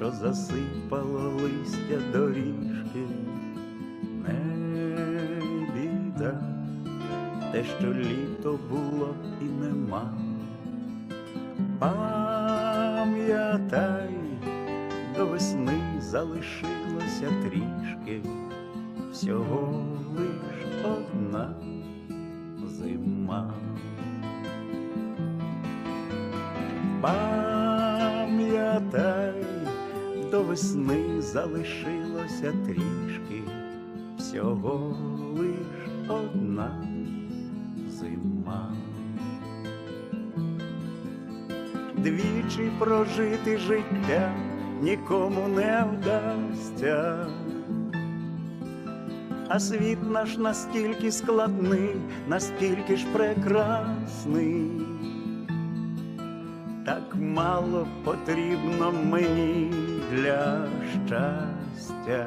що засипало листя доріжки, не біда, те, що літо було і нема. Пам'ятай, до весни залишилося трішки, всього лиш одна зима. Пам'ятай, до весни залишилося трішки, всього лиш одна зима. Двічі прожити життя нікому не вдасться, а світ наш настільки складний, настільки ж прекрасний, так мало потрібно мені для щастя,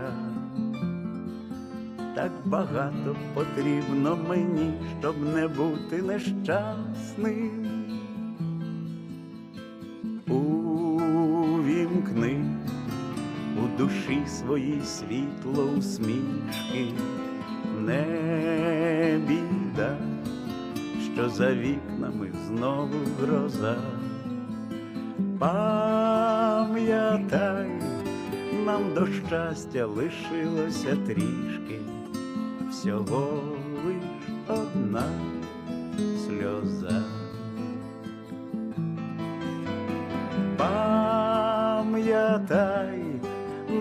так багато потрібно мені, щоб не бути нещасним. Увімкни у душі своїй світло усмішки, не біда, що за вікнами знову гроза. Пам'ятай, нам до щастя лишилося трішки, всього лиш одна сльоза. Пам'ятай,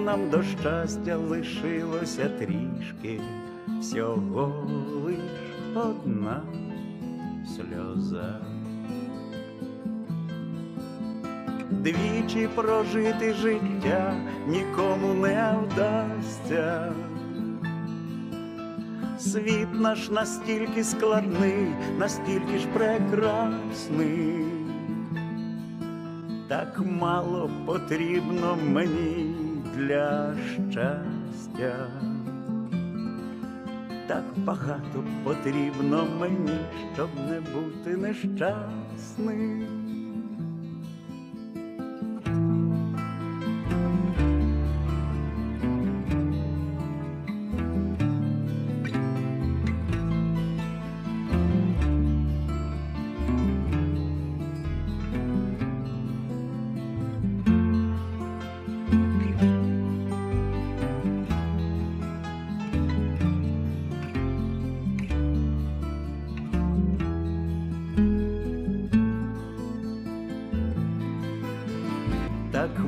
нам до щастя лишилося трішки, всього лиш одна сльоза. Двічі прожити життя нікому не вдасться. Світ наш настільки складний, настільки ж прекрасний так мало потрібно мені для щастя, так багато потрібно мені, щоб не бути нещасним.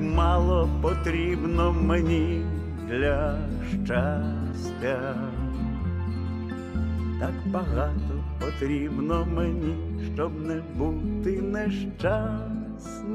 Мало потрібно мені для щастя, так багато потрібно мені, щоб не бути нещасним.